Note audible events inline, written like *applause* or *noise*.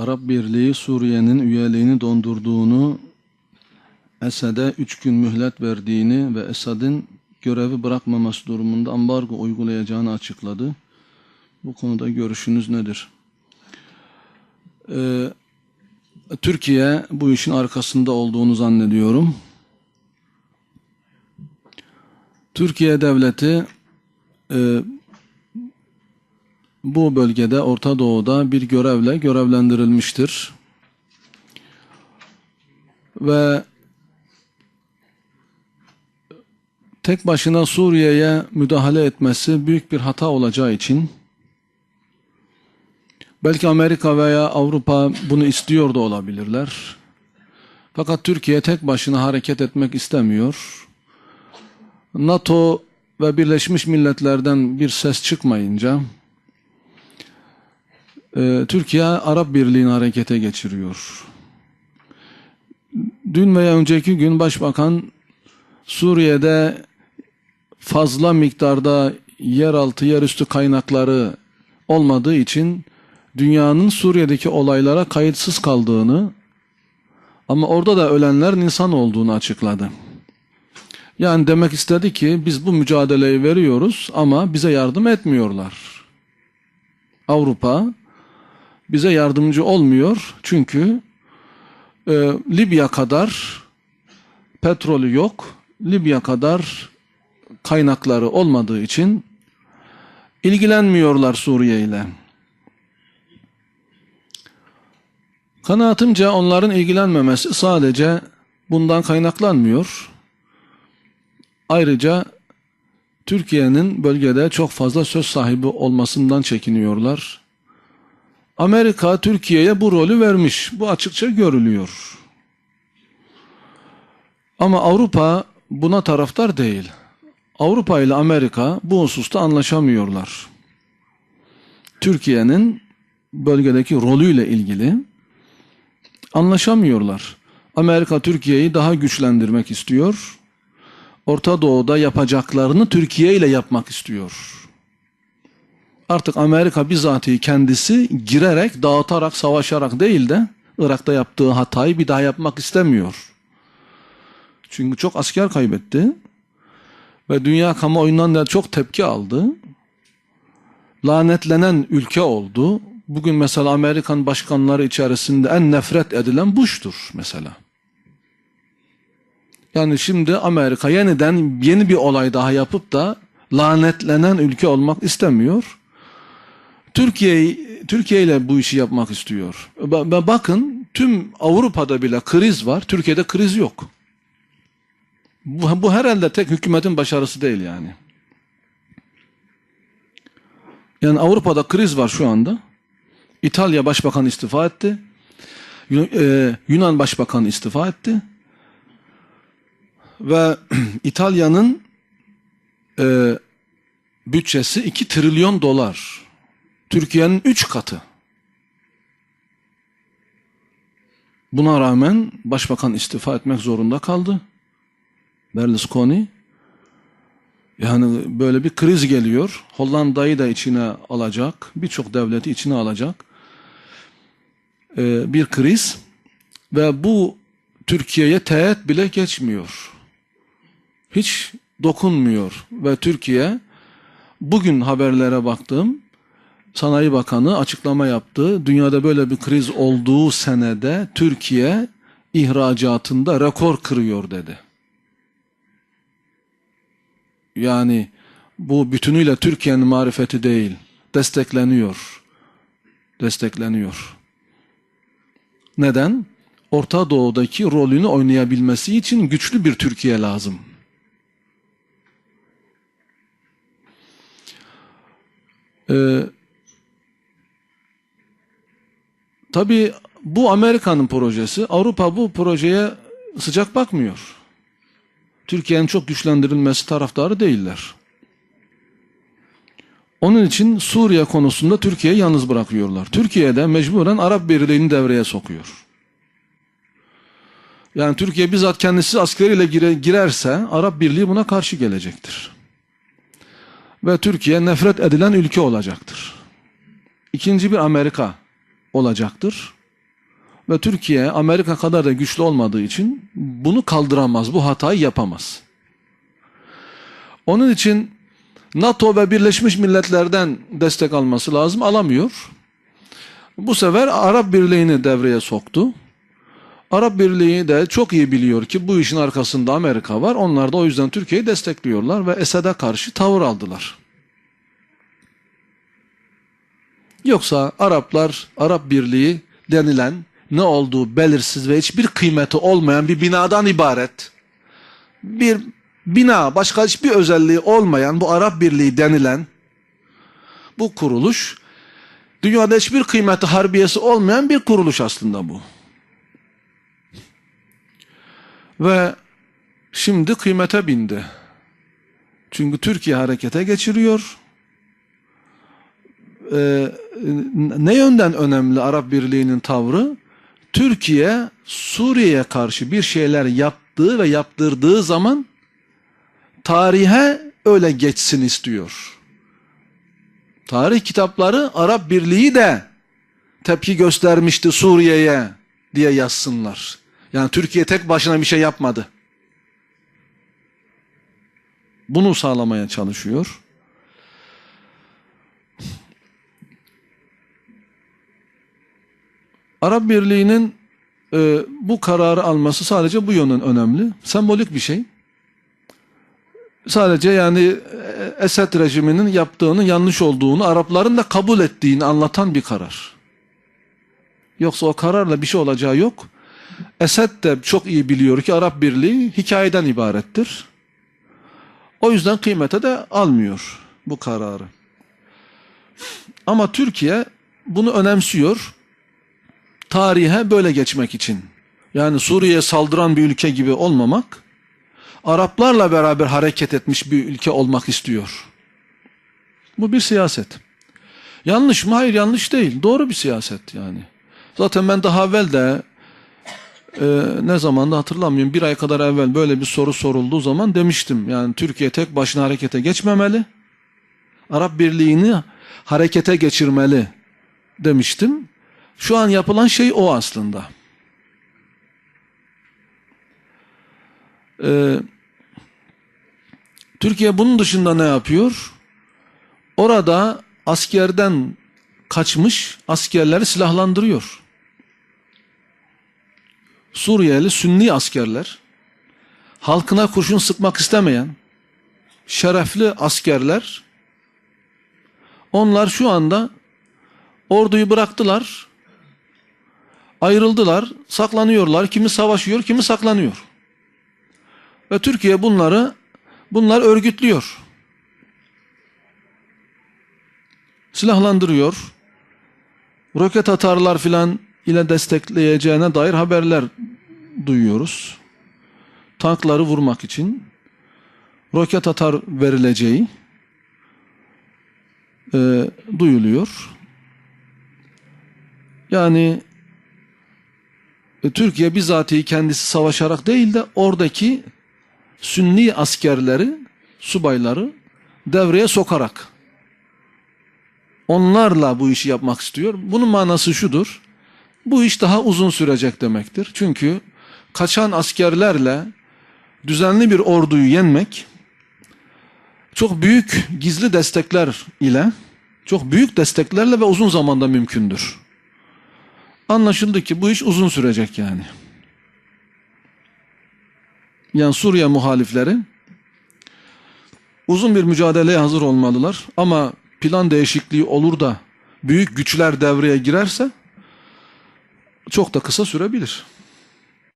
Arap Birliği Suriye'nin üyeliğini dondurduğunu, Esad'e üç gün mühlet verdiğini ve Esad'ın görevi bırakmaması durumunda ambargo uygulayacağını açıkladı. Bu konuda görüşünüz nedir? Ee, Türkiye bu işin arkasında olduğunu zannediyorum. Türkiye devleti e, bu bölgede Orta Doğu'da bir görevle görevlendirilmiştir. Ve tek başına Suriye'ye müdahale etmesi büyük bir hata olacağı için belki Amerika veya Avrupa bunu istiyor da olabilirler. Fakat Türkiye tek başına hareket etmek istemiyor. NATO ve Birleşmiş Milletler'den bir ses çıkmayınca e, Türkiye Arap Birliği'ni harekete geçiriyor. Dün veya önceki gün Başbakan Suriye'de fazla miktarda yeraltı, yerüstü kaynakları olmadığı için dünyanın Suriye'deki olaylara kayıtsız kaldığını ama orada da ölenlerin insan olduğunu açıkladı. Yani demek istedi ki biz bu mücadeleyi veriyoruz ama bize yardım etmiyorlar. Avrupa bize yardımcı olmuyor çünkü e, Libya kadar petrolü yok, Libya kadar kaynakları olmadığı için ilgilenmiyorlar Suriye ile. Kanaatimce onların ilgilenmemesi sadece bundan kaynaklanmıyor. Ayrıca Türkiye'nin bölgede çok fazla söz sahibi olmasından çekiniyorlar. Amerika Türkiye'ye bu rolü vermiş. Bu açıkça görülüyor. Ama Avrupa buna taraftar değil. Avrupa ile Amerika bu hususta anlaşamıyorlar. Türkiye'nin bölgedeki rolüyle ilgili anlaşamıyorlar. Amerika Türkiye'yi daha güçlendirmek istiyor. Orta Doğu'da yapacaklarını Türkiye ile yapmak istiyor. Artık Amerika bizatihi kendisi girerek, dağıtarak, savaşarak değil de Irak'ta yaptığı hatayı bir daha yapmak istemiyor. Çünkü çok asker kaybetti ve dünya kamuoyundan da çok tepki aldı. Lanetlenen ülke oldu. Bugün mesela Amerikan başkanları içerisinde en nefret edilen Bush'tur mesela. Yani şimdi Amerika yeniden yeni bir olay daha yapıp da lanetlenen ülke olmak istemiyor. Türkiye Türkiye ile bu işi yapmak istiyor. Ba- Bakın tüm Avrupa'da bile kriz var. Türkiye'de kriz yok. Bu, bu herhalde tek hükümetin başarısı değil yani. Yani Avrupa'da kriz var şu anda. İtalya Başbakanı istifa etti. E, Yunan Başbakanı istifa etti. Ve *clears throat* İtalya'nın e, bütçesi 2 trilyon dolar. Türkiye'nin 3 katı. Buna rağmen başbakan istifa etmek zorunda kaldı. Berlusconi. Yani böyle bir kriz geliyor. Hollanda'yı da içine alacak. Birçok devleti içine alacak. Ee, bir kriz. Ve bu Türkiye'ye teğet bile geçmiyor. Hiç dokunmuyor. Ve Türkiye bugün haberlere baktım. Sanayi Bakanı açıklama yaptı. Dünyada böyle bir kriz olduğu senede Türkiye ihracatında rekor kırıyor dedi. Yani bu bütünüyle Türkiye'nin marifeti değil. Destekleniyor. Destekleniyor. Neden? Orta Doğu'daki rolünü oynayabilmesi için güçlü bir Türkiye lazım. Ee, tabii bu Amerika'nın projesi. Avrupa bu projeye sıcak bakmıyor. Türkiye'nin çok güçlendirilmesi taraftarı değiller. Onun için Suriye konusunda Türkiye'yi yalnız bırakıyorlar. Türkiye de mecburen Arap Birliği'ni devreye sokuyor. Yani Türkiye bizzat kendisi askeriyle gire, girerse Arap Birliği buna karşı gelecektir. Ve Türkiye nefret edilen ülke olacaktır. İkinci bir Amerika olacaktır. Ve Türkiye Amerika kadar da güçlü olmadığı için bunu kaldıramaz, bu hatayı yapamaz. Onun için NATO ve Birleşmiş Milletler'den destek alması lazım, alamıyor. Bu sefer Arap Birliği'ni devreye soktu. Arap Birliği de çok iyi biliyor ki bu işin arkasında Amerika var. Onlar da o yüzden Türkiye'yi destekliyorlar ve Esed'e karşı tavır aldılar. Yoksa Araplar, Arap Birliği denilen ne olduğu belirsiz ve hiçbir kıymeti olmayan bir binadan ibaret. Bir bina, başka hiçbir özelliği olmayan bu Arap Birliği denilen bu kuruluş dünyada hiçbir kıymeti harbiyesi olmayan bir kuruluş aslında bu. Ve şimdi kıymete bindi. Çünkü Türkiye harekete geçiriyor. Ee, ne yönden önemli Arap Birliği'nin tavrı? Türkiye Suriye'ye karşı bir şeyler yaptığı ve yaptırdığı zaman tarihe öyle geçsin istiyor. Tarih kitapları Arap Birliği de tepki göstermişti Suriye'ye diye yazsınlar. Yani Türkiye tek başına bir şey yapmadı. Bunu sağlamaya çalışıyor. Arap Birliği'nin e, bu kararı alması sadece bu yönün önemli. Sembolik bir şey. Sadece yani e, Esed rejiminin yaptığının yanlış olduğunu, Arapların da kabul ettiğini anlatan bir karar. Yoksa o kararla bir şey olacağı yok. Esed de çok iyi biliyor ki Arap Birliği hikayeden ibarettir. O yüzden kıymete de almıyor bu kararı. Ama Türkiye bunu önemsiyor. Tarihe böyle geçmek için. Yani Suriye'ye saldıran bir ülke gibi olmamak, Araplarla beraber hareket etmiş bir ülke olmak istiyor. Bu bir siyaset. Yanlış mı? Hayır yanlış değil. Doğru bir siyaset yani. Zaten ben daha evvel de e, ne zaman da hatırlamıyorum bir ay kadar evvel böyle bir soru sorulduğu zaman demiştim. Yani Türkiye tek başına harekete geçmemeli. Arap Birliği'ni harekete geçirmeli demiştim. Şu an yapılan şey o aslında. Ee, Türkiye bunun dışında ne yapıyor? Orada askerden kaçmış askerleri silahlandırıyor. Suriyeli Sünni askerler, halkına kurşun sıkmak istemeyen şerefli askerler, onlar şu anda orduyu bıraktılar, ayrıldılar, saklanıyorlar. Kimi savaşıyor, kimi saklanıyor. Ve Türkiye bunları bunlar örgütlüyor. Silahlandırıyor. Roket atarlar filan ile destekleyeceğine dair haberler duyuyoruz. Tankları vurmak için roket atar verileceği e, duyuluyor. Yani Türkiye bizatihi kendisi savaşarak değil de oradaki Sünni askerleri, subayları devreye sokarak onlarla bu işi yapmak istiyor. Bunun manası şudur. Bu iş daha uzun sürecek demektir. Çünkü kaçan askerlerle düzenli bir orduyu yenmek çok büyük gizli destekler ile çok büyük desteklerle ve uzun zamanda mümkündür. Anlaşıldı ki bu iş uzun sürecek yani. Yani Suriye muhalifleri uzun bir mücadeleye hazır olmalılar ama plan değişikliği olur da büyük güçler devreye girerse çok da kısa sürebilir.